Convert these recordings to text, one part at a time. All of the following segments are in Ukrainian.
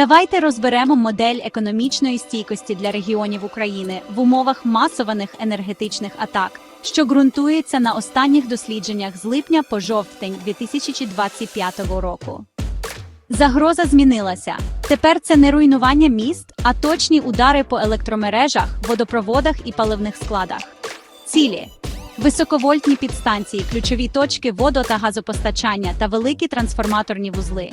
Давайте розберемо модель економічної стійкості для регіонів України в умовах масованих енергетичних атак, що ґрунтується на останніх дослідженнях з липня по жовтень 2025 року. Загроза змінилася. Тепер це не руйнування міст, а точні удари по електромережах, водопроводах і паливних складах. Цілі високовольтні підстанції, ключові точки водо- та газопостачання та великі трансформаторні вузли.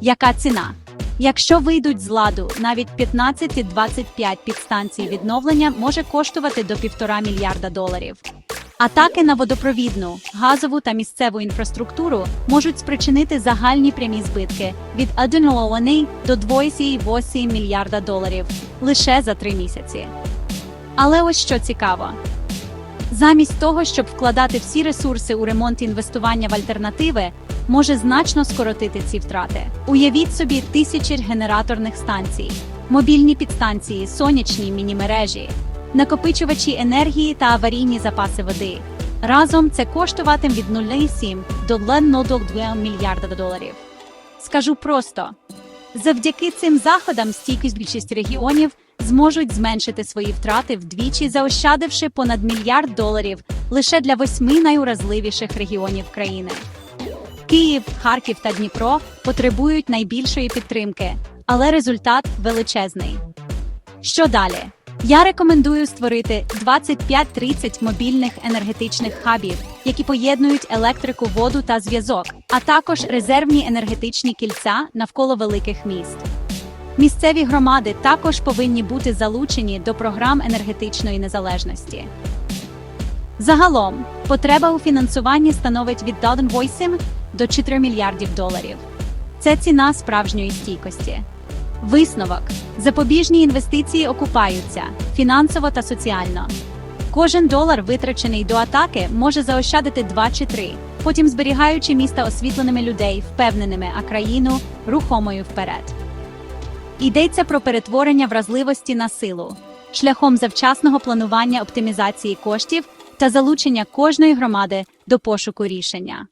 Яка ціна? Якщо вийдуть з ладу, навіть 15-25 підстанцій відновлення може коштувати до 1,5 мільярда доларів. Атаки на водопровідну, газову та місцеву інфраструктуру можуть спричинити загальні прямі збитки від 1,1 до 2,8 мільярда доларів лише за три місяці. Але ось що цікаво. Замість того, щоб вкладати всі ресурси у ремонт інвестування в альтернативи, може значно скоротити ці втрати. Уявіть собі тисячі генераторних станцій, мобільні підстанції, сонячні міні-мережі, накопичувачі енергії та аварійні запаси води. Разом це коштуватиме від 0,7 до 1,2 мільярда доларів. Скажу просто: завдяки цим заходам стійкість більшість регіонів зможуть зменшити свої втрати вдвічі, заощадивши понад мільярд доларів лише для восьми найуразливіших регіонів країни. Київ, Харків та Дніпро потребують найбільшої підтримки, але результат величезний. Що далі? Я рекомендую створити 25-30 мобільних енергетичних хабів, які поєднують електрику, воду та зв'язок, а також резервні енергетичні кільця навколо великих міст. Місцеві громади також повинні бути залучені до програм енергетичної незалежності. Загалом, потреба у фінансуванні становить від 1,8 до 4 мільярдів доларів. Це ціна справжньої стійкості. Висновок: запобіжні інвестиції окупаються фінансово та соціально. Кожен долар, витрачений до атаки, може заощадити 2 чи 3, потім зберігаючи міста освітленими людей, впевненими, а країну рухомою вперед. Йдеться про перетворення вразливості на силу, шляхом завчасного планування оптимізації коштів та залучення кожної громади до пошуку рішення.